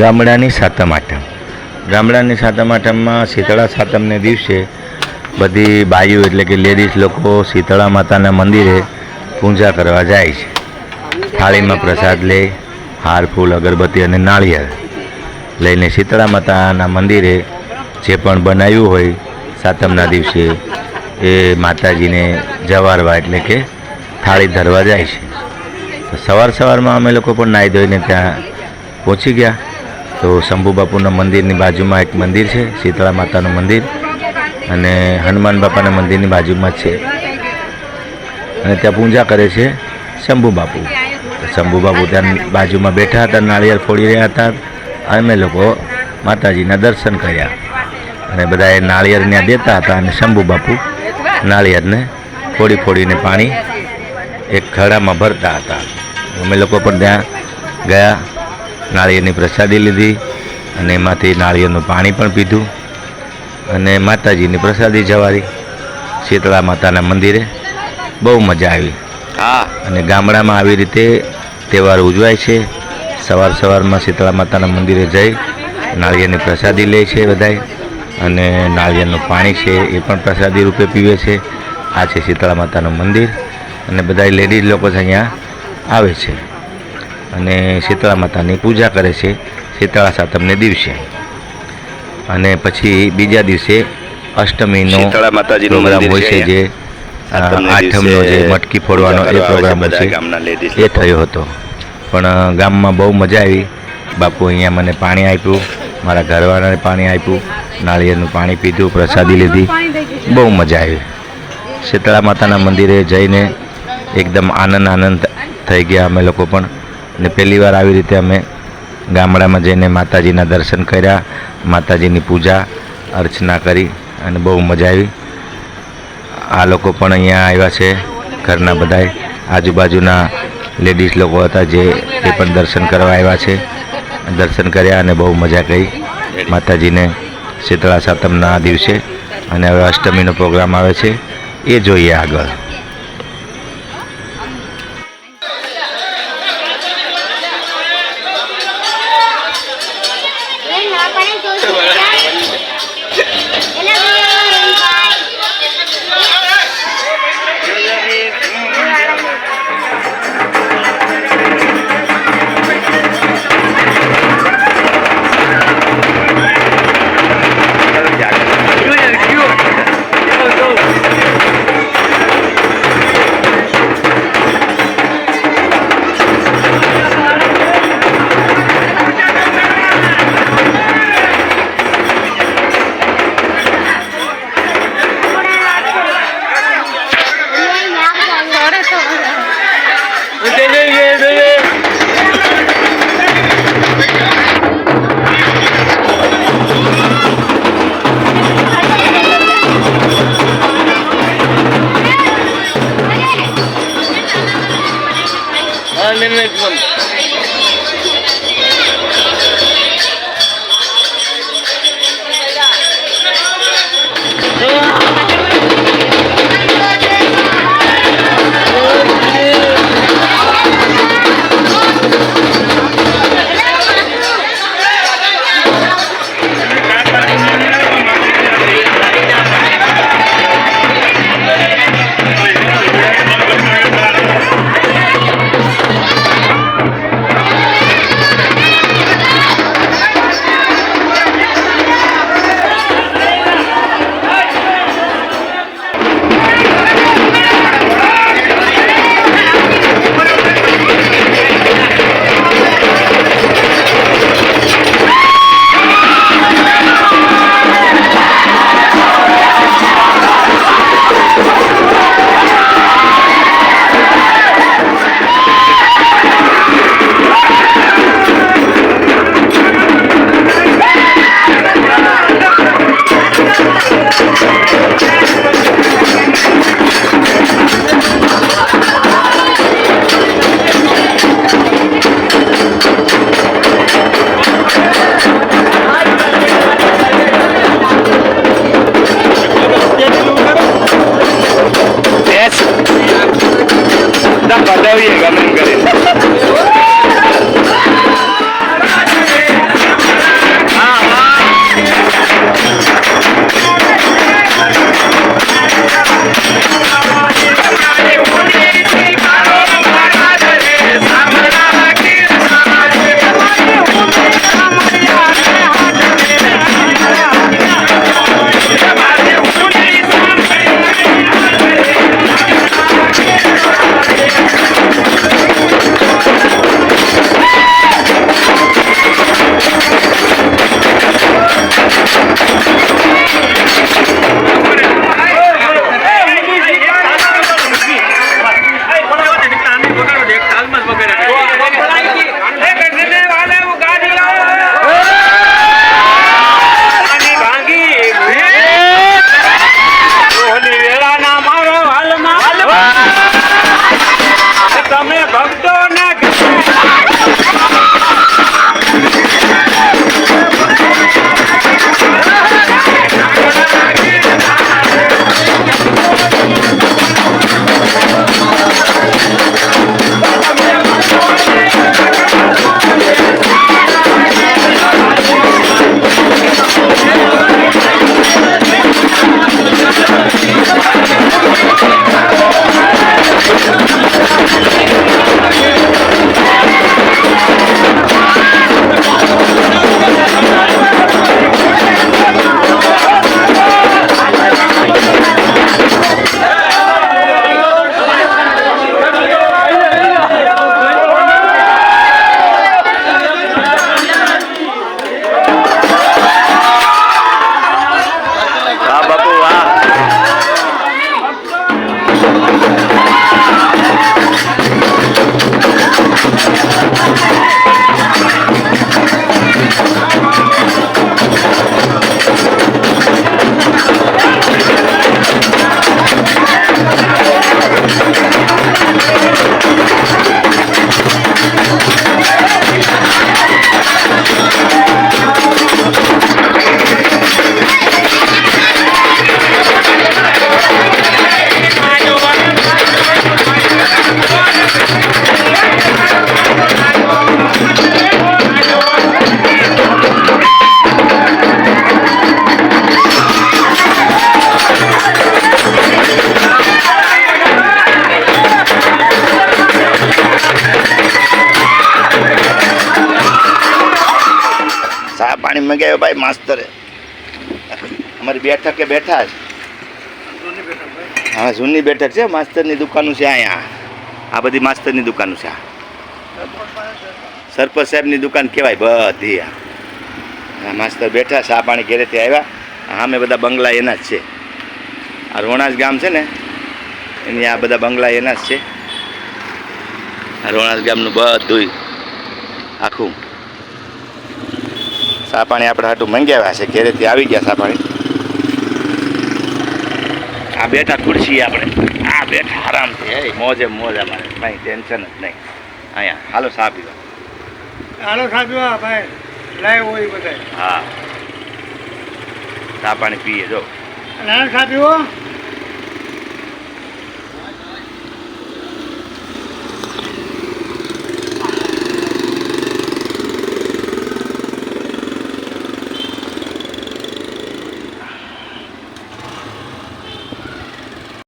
ગામડાની સાતમ આઠમ. ગામડાની સાતમ આઠમમાં શીતળા સાતમને દિવસે બધી બાઈઓ એટલે કે લેડીઝ લોકો શીતળા માતાના મંદિરે પૂજા કરવા જાય છે. થાળીમાં પ્રસાદ લે, હાર, ફૂલ, અગરબત્તી અને નાળિયેર લઈને શીતળા માતાના મંદિરે જે પણ બનાવ્યું હોય સાતમના દિવસે એ માતાજીને જવારવા એટલે કે થાળી ધરવા જાય છે. તો સવાર સવારમાં અમે લોકો પણ નાહી ધોઈને ત્યાં પહોંચી ગયા. તો શંભુ બાપુના મંદિરની બાજુમાં એક મંદિર છે, શીતળા માતાનું મંદિર અને હનુમાન બાપાના મંદિરની બાજુમાં છે. અને ત્યાં પૂજા કરે છે શંભુ બાપુ. શંભુ બાપુ ત્યાં બાજુમાં બેઠા હતા, નાળિયેર ફોડી રહ્યા હતા. અમે લોકો માતાજીના દર્શન કર્યા. અને બધાએ નાળિયેર ત્યાં દેતા હતા અને શંભુ બાપુ નાળિયેરને ફોડી ફોડીને પાણી એક ખડામાં ભરતા હતા. અમે લોકો પણ ત્યાં ગયા. નાળિયેરની પ્રસાદી લીધી અને એમાંથી નાળિયેરનું પાણી પણ પીધું અને માતાજીની પ્રસાદી જવારી. શીતળા માતાના મંદિરે બહુ મજા આવી. હા. અને ગામડામાં આવી રીતે તહેવાર ઉજવાય છે. સવાર સવારમાં શીતળા માતાના મંદિરે જઈ નાળિયેરની પ્રસાદી લે છે બધાય અને નાળિયેરનું પાણી છે એ પણ પ્રસાદી રૂપે પીવે છે. આ છે શીતળા માતાનું મંદિર અને બધા લેડીઝ લોકો જ અહીંયા આવે છે. અને શીતળા માતાની પૂજા કરે છે શીતળા સાતમને દિવસે. અને પછી બીજા દિવસે અષ્ટમીનો પ્રોગ્રામ હોય છે જે આઠમનો જે મટકી ફોડવાનો એ પ્રોગ્રામ છે એ થયો હતો. પણ ગામમાં બહુ મજા આવી. બાપુ અહીંયા મને પાણી આપ્યું મારા ઘરવાળાને પાણી આપ્યું નાળિયેરનું પાણી પીધું પ્રસાદી લીધી. બહુ મજા આવી. શીતળા માતાના મંદિરે જઈને એકદમ આનંદ આનંદ થઈ ગયા અમે લોકો પણ. અને પહેલી વાર આવી રીતે અમે ગામડામાં જઈને માતાજીના દર્શન કર્યા, માતાજીની પૂજા, અર્ચના કરી અને બહુ મજા આવી. આ લોકો પણ અહીંયા આવ્યા છે, ઘરના બધાય. આજુબાજુના લેડીઝ લોકો હતા જે એ પણ દર્શન કરવા આવ્યા છે. દર્શન કર્યા અને બહુ મજા કરી. માતાજીને શીતળા સાતમના દિવસે અને હવે અષ્ટમીનો પ્રોગ્રામ આવે છે. એ જોઈએ આગળ. minute ચા પાણી મંગાવ્યો ભાઈ માસ્તરે. અમારી બેઠકે બેઠા છે હા, જૂની બેઠક છે, માસ્તરની દુકાનું છે અહીંયા. આ બધી માસ્તરની દુકાનું છે આ. સરપંચ સાહેબની દુકાન કહેવાય બધી આ. માસ્તર બેઠા ચા પાણી ઘેરેથી આવ્યા. સામે બધા બંગલા એના જ છે. આ રોણાસ ગામ છે ને, એની આ બધા બંગલા એના જ છે. આ રોણાજ ગામનું બધું આખું. ચા પાણી આપણે હાટું મંગાવ્યા છે ઘેરેથી આવી ગયા સાપાણી. આ બેઠા ખુરશી આપણે. આ બેઠા આરામથી હે મોજે મોજ અમારે. કાંઈ ટેન્શન જ નહીં. અહીંયા હાલો સાપી પીવા. હાલો સાચવા ભાઈ. લાઈવ હોય બધા હા. સા પાણી પીએ જો. નાના સાહેબ